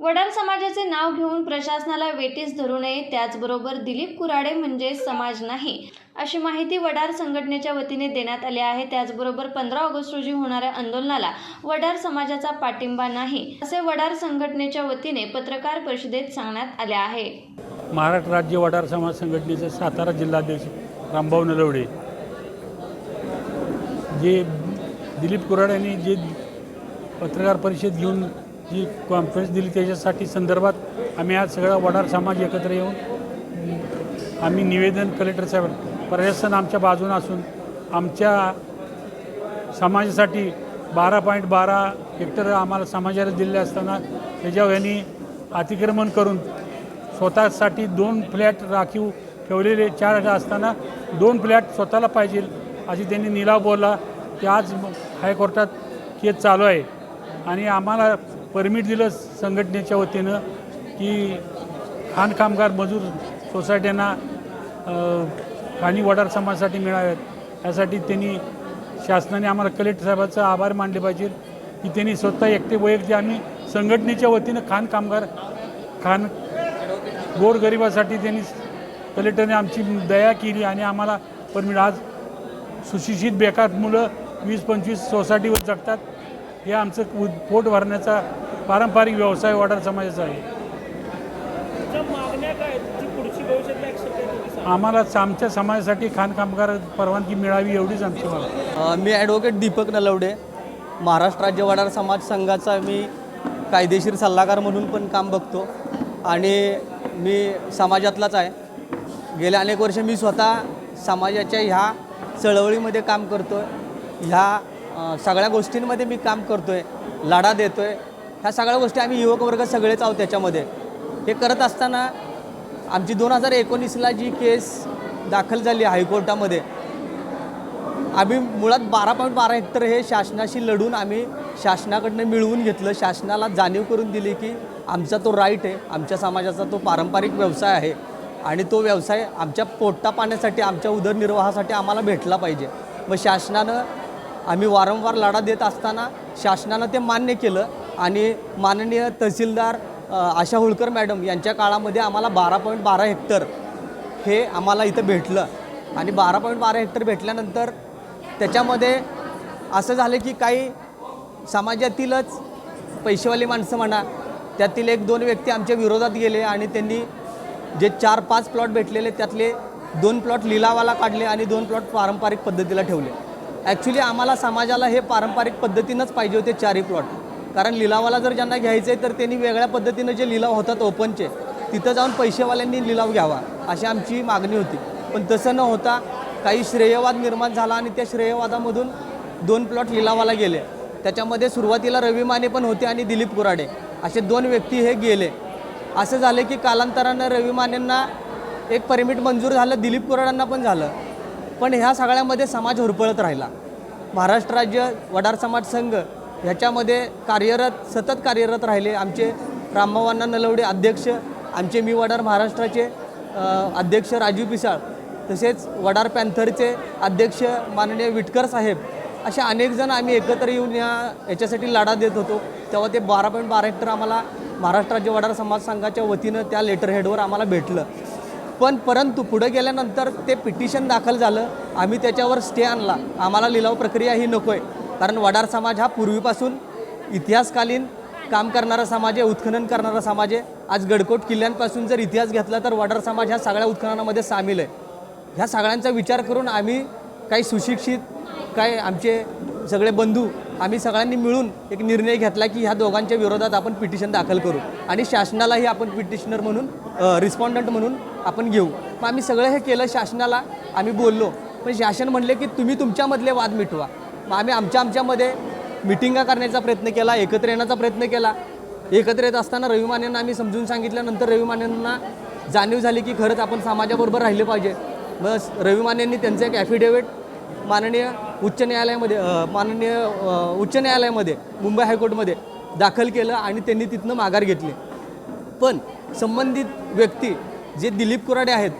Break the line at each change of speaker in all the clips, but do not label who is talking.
वडार समाजाचे नाव घेऊन प्रशासनाला वेटीस धरू नये त्याचबरोबर दिलीप कुराडे म्हणजे समाज नाही अशी माहिती वडार संघटनेच्या वतीने देण्यात आली आहे. त्याचबरोबर पंधरा ऑगस्ट रोजी होणाऱ्या आंदोलनाला वडार समाजाचा पाठिंबा नाही असे वडार संघटनेच्या वतीने पत्रकार परिषदेत सांगण्यात आले आहे.
महाराष्ट्र राज्य वडार समाज संघटनेचे सातारा जिल्हाध्यक्ष रामभाऊ नलवडे जे दिलीप कुराड यांनी जे पत्रकार परिषद घेऊन जी कॉन्फरन्स दिली त्याच्यासाठी संदर्भात आम्ही आज सगळा वडार समाज एकत्र येऊन आम्ही निवेदन कलेक्टर साहेब प्रशासन आमच्या बाजूने असून आमच्या समाजासाठी बारा पॉईंट बारा हेक्टर आम्हाला समाजाला दिले असताना त्याच्यावर यांनी अतिक्रमण करून स्वतःसाठी दोन फ्लॅट राखीव ठेवलेले चार असताना दोन फ्लॅट स्वतःला पाहिजे अशी त्यांनी निलाव बोलला. ते आज हायकोर्टात केस चालू आहे. आणि आम्हाला परमिट दिलं संघटनेच्या वतीनं की खाण कामगार मजूर सोसायट्यांना खाणी वडार समाजासाठी मिळाव्यात. यासाठी त्यांनी शासनाने आम्हाला कलेक्टर साहेबांचा आभार मानले पाहिजे की त्यांनी स्वतः एकटे वैयक्तिक आम्ही संघटनेच्या वतीनं खाण कामगार खाण गोरगरिबासाठी त्यांनी कलेक्टरने आमची दया केली आणि आम्हाला परमिट आज सुशिक्षित बेकार मुलं वीस पंचवीस सोसायटीवर जगतात. हे आमचं पोट भरण्याचा पारंपरिक व्यवसाय वडार समाजाचा आहे. आम्हाला आमच्या समाजासाठी खाण कामगार परवानगी मिळावी एवढीच आमची
अ, मी ॲडव्होकेट दीपक नलवडे. महाराष्ट्र राज्य वडार समाज संघाचा मी कायदेशीर सल्लागार म्हणून पण काम बघतो. आणि मी समाजातलाच आहे. गेल्या अनेक वर्ष मी स्वतः समाजाच्या ह्या चळवळीमध्ये काम करतो आहे ह्या सगळ्या गोष्टींमध्ये मी काम करतो आहे लढा देतो आहे ह्या सगळ्या गोष्टी आम्ही युवक वर्ग सगळेच आहोत त्याच्यामध्ये. हे करत असताना आमची दोन हजार एकोणीसला जी केस दाखल झाली हायकोर्टामध्ये आम्ही मुळात बारा पॉईंट बारा हेक्टर हे शासनाशी लढून आम्ही शासनाकडनं मिळवून घेतलं. शासनाला जाणीव करून दिली की आमचा तो राईट आहे आमच्या समाजाचा तो पारंपरिक व्यवसाय आहे आणि तो व्यवसाय आमच्या पोट्टा पाण्यासाठी आमच्या उदरनिर्वाहासाठी आम्हाला भेटला पाहिजे. मग शासनानं आम्ही वारंवार लढा देत असताना शासनानं ते मान्य केलं. आणि माननीय तहसीलदार आशा होळकर मॅडम यांच्या काळामध्ये आम्हाला बारा पॉईंट बारा हेक्टर हे आम्हाला इथं भेटलं. आणि बारा पॉईंट बारा हेक्टर भेटल्यानंतर त्याच्यामध्ये असं झालं की काही समाजातीलच पैसेवाली माणसं म्हणा त्यातील एक दोन व्यक्ती आमच्या विरोधात गेले आणि त्यांनी जे चार पाच प्लॉट भेटलेले त्यातले दोन प्लॉट लिलावाला काढले आणि दोन प्लॉट पारंपरिक पद्धतीला ठेवले. ॲक्च्युली आम्हाला समाजाला हे पारंपरिक पद्धतीनंच पाहिजे होते चारही प्लॉट. कारण लिलावाला जर ज्यांना घ्यायचं आहे तर त्यांनी वेगळ्या पद्धतीनं जे लिलाव होतात ओपनचे तिथं जाऊन पैसेवाल्यांनी लिलाव घ्यावा अशी आमची मागणी होती. पण तसं न होता काही श्रेयवाद निर्माण झाला आणि त्या श्रेयवादामधून दोन प्लॉट लिलावाला गेले. त्याच्यामध्ये सुरुवातीला रवी माने पण होते आणि दिलीप कुराडे असे दोन व्यक्ती हे गेले. असं झालं की कालांतरानं रवी मानेंना एक परमिट मंजूर झालं दिलीप कुराडांना पण झालं. पण ह्या सगळ्यामध्ये समाज हुरपळत राहिला. महाराष्ट्र राज्य वडार समाज संघ ह्याच्यामध्ये कार्यरत सतत कार्यरत राहिले आमचे रामभावांना नलवडे अध्यक्ष आमचे मी वडार महाराष्ट्राचे अध्यक्ष राजू पिसाळ तसेच वडार पॅन्थरचे अध्यक्ष माननीय विटकर साहेब अशा अनेक जण आम्ही एकत्र येऊन या याच्यासाठी लढा देत होतो. तेव्हा ते बारा पॉईंट बारा हेक्टर आम्हाला महाराष्ट्र राज्य वडार समाज संघाच्या वतीनं त्या लेटरहेडवर आम्हाला भेटलं. पण परंतु पुढे गेल्यानंतर ते पिटिशन दाखल झालं. आम्ही त्याच्यावर स्टे आणला. आम्हाला लिलाव प्रक्रिया ही नको आहे कारण वडार समाज हा पूर्वीपासून इतिहासकालीन काम करणारा समाज आहे उत्खनन करणारा समाज आहे. आज गडकोट किल्ल्यांपासून जर इतिहास घेतला तर वडार समाज ह्या सगळ्या उत्खननामध्ये सामील आहे. ह्या सगळ्यांचा विचार करून आम्ही काही सुशिक्षित काय आमचे सगळे बंधू आम्ही सगळ्यांनी मिळून एक निर्णय घेतला की ह्या दोघांच्या विरोधात आपण पिटिशन दाखल करू आणि शासनालाही आपण पिटिशनर म्हणून रिस्पॉन्डंट म्हणून आपण घेऊ. मग आम्ही सगळं हे केलं शासनाला आम्ही बोललो. पण शासन म्हणले की तुम्ही तुमच्यामधले वाद मिटवा. मग आम्ही आमच्या आमच्यामध्ये मिटिंगा करण्याचा प्रयत्न केला एकत्र येण्याचा प्रयत्न केला. एकत्र येत असताना रवी मानेंना आम्ही समजून सांगितल्यानंतर रवी मानेंना जाणीव झाली की खरंच आपण समाजाबरोबर राहिले पाहिजे. बस रवी मानेंनी त्यांचं एक ॲफिडेविट माननीय उच्च न्यायालयामध्ये माननीय उच्च न्यायालयामध्ये मुंबई हायकोर्टमध्ये दाखल केलं आणि त्यांनी तिथनं माघार घेतली. पण संबंधित व्यक्ती जे दिलीप कुराडे आहेत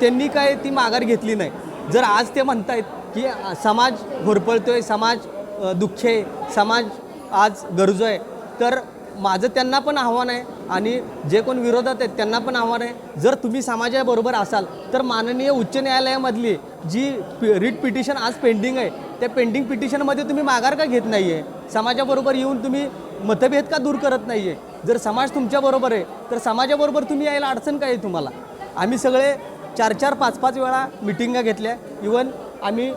त्यांनी काय ती माघार घेतली नाही. जर आज ते म्हणतायत की समाज होरपळतोय समाज अ, दुःखी आहे समाज आज गरजू आहे. तर माझं त्यांना पण आव्हान आहे आणि जे कोण विरोधात आहेत त्यांना पण आव्हान आहे. जर तुम्ही समाजाबरोबर असाल तर माननीय उच्च न्यायालयामधली जी पि रिट पिटिशन आज पेंडिंग आहे त्या पेंडिंग पिटिशनमध्ये तुम्ही माघार का घेत नाही आहे समाजाबरोबर येऊन तुम्ही मतभेद का दूर करत नाही आहे जर समाज तुमच्याबरोबर आहे तर समाजाबरोबर तुम्ही यायला अडचण काय आहे तुम्हाला? आम्ही सगळे चार चार पाच पाच वेळा मिटिंगा घेतल्या. इवन आम्ही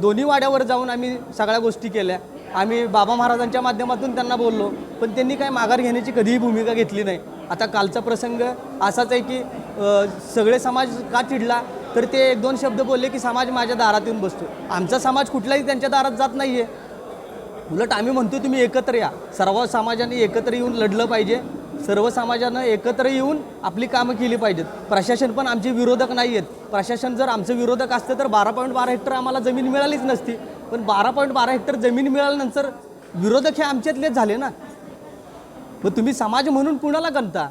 दोन्ही वाड्यावर जाऊन आम्ही सगळ्या गोष्टी केल्या. आम्ही बाबा महाराजांच्या माध्यमातून त्यांना बोललो पण त्यांनी काय माघार घेण्याची कधीही भूमिका घेतली नाही. आता कालचा प्रसंग असाच आहे की सगळे समाज का चिडला तर ते एक दोन शब्द बोलले की समाज माझ्या दारात येऊन बसतो. आमचा समाज कुठलाही त्यांच्या दारात जात नाही आहे उलट आम्ही म्हणतो तुम्ही एकत्र या. सर्व समाजाने एकत्र येऊन लढलं पाहिजे. सर्व समाजानं एकत्र येऊन आपली कामं केली पाहिजेत. प्रशासन पण आमचे विरोधक नाही आहेत. प्रशासन जर आमचं विरोधक असतं तर बारा पॉईंट बारा हेक्टर आम्हाला जमीन मिळालीच नसती. पण बारा पॉईंट बारा हेक्टर जमीन मिळाल्यानंतर विरोधक हे आमच्यातलेच झाले ना. मग तुम्ही समाज म्हणून कुणाला गणता?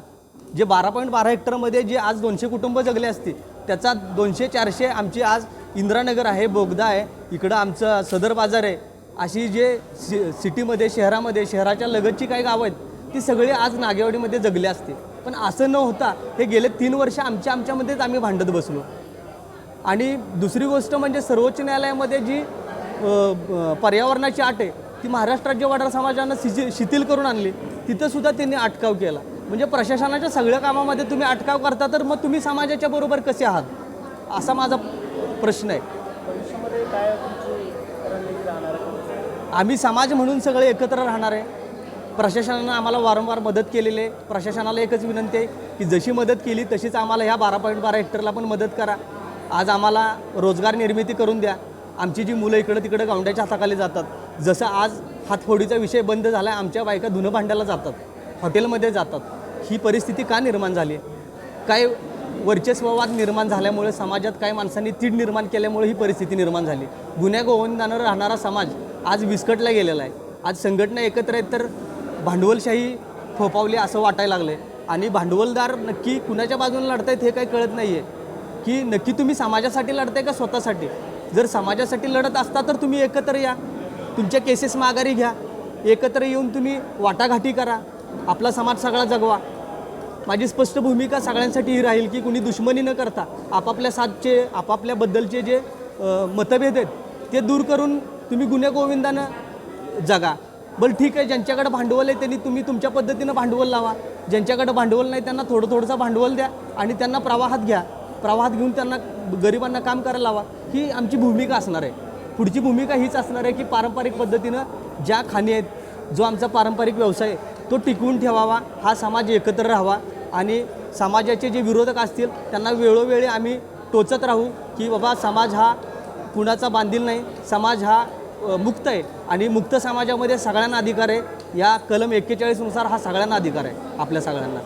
जे बारा पॉईंट बारा हेक्टरमध्ये जे आज दोनशे कुटुंब जगले असते त्याचा दोनशे चारशे आमची आज इंदिरानगर आहे बोगदा आहे इकडं आमचं सदर बाजार आहे. अशी जे सि सिटीमध्ये शहरामध्ये शहराच्या लगतची काही गावं आहेत ती सगळी आज नागेवाडीमध्ये जगले असते. पण असं न होता हे गेले तीन वर्ष आमच्या आमच्यामध्येच आम्ही भांडत बसलो. आणि दुसरी गोष्ट म्हणजे सर्वोच्च न्यायालयामध्ये जी पर्यावरणाची अट आहे ती महाराष्ट्र राज्य वडार समाजानं शिथि शिथिल करून आणली. तिथं सुद्धा त्यांनी अटकाव केला. म्हणजे प्रशासनाच्या सगळ्या कामामध्ये तुम्ही अटकाव करता तर मग तुम्ही समाजाच्या बरोबर कसे आहात? असा माझा प्रश्न आहे? आम्ही समाज म्हणून सगळे एकत्र राहणार आहे. प्रशासनानं आम्हाला वारंवार मदत केलेली आहे. प्रशासनाला एकच विनंती आहे की जशी मदत केली तशीच आम्हाला ह्या बारा पॉईंट बारा हेक्टरला पण मदत करा. आज आम्हाला रोजगार निर्मिती करून द्या. आमची जी मुलं इकडं तिकडं गावंड्याच्या हाताखाली जातात. जसं आज हातफोडीचा विषय बंद झाला आहे आमच्या बायका धुणं भांड्याला जातात. हॉटेलमध्ये जातात. ही परिस्थिती का निर्माण झाली? आहे काय वर्चस्ववाद निर्माण झाल्यामुळे समाजात काही माणसांनी तीड निर्माण केल्यामुळे ही परिस्थिती निर्माण झाली? गुन्ह्या गोविंदानं राहणारा समाज आज विस्कटला गेलेला आहे. आज संघटना एकत्र आहेत तर भांडवलशाही फोपावली असं वाटायला लागलं आहे आणि भांडवलदार नक्की कुणाच्या बाजूने लढतायत हे काही कळत नाही आहे की नक्की तुम्ही समाजासाठी लढताय का स्वतःसाठी? जर समाजासाठी लढत असता तर तुम्ही एकत्र या. तुमच्या केसेस माघारी घ्या. एकत्र येऊन तुम्ही वाटाघाटी करा. आपला समाज सगळा जगवा. माझी स्पष्ट भूमिका सगळ्यांसाठी ही राहील की कुणी दुश्मनी न करता आपापल्या साथचे आपापल्याबद्दलचे जे मतभेद आहेत ते दूर करून तुम्ही गुन्हे गोविंदानं जगा. बरं ठीक आहे ज्यांच्याकडे भांडवल आहे त्यांनी तुम्ही तुमच्या पद्धतीनं भांडवल लावा. ज्यांच्याकडे भांडवल नाही त्यांना थोडं थोडंसं भांडवल द्या आणि त्यांना प्रवाहात घ्या. प्रवाहात घेऊन त्यांना गरिबांना काम करायला लावा. ही आमची भूमिका असणार आहे. पुढची भूमिका हीच असणार आहे की पारंपरिक पद्धतीनं ज्या खाणी आहेत जो आमचा पारंपरिक व्यवसाय आहे तो टिकवून ठेवावा हा समाज एकत्र राहावा आणि समाजाचे जे विरोधक असतील त्यांना वेळोवेळी आम्ही टोचत राहू की बाबा समाज हा कुणाचा बांधील नाही समाज हा मुक्त आहे. आणि मुक्त समाजामध्ये सगळ्यांना अधिकार आहे. या कलम एक्केचाळीसनुसार हा सगळ्यांना अधिकार आहे आपल्या सगळ्यांना.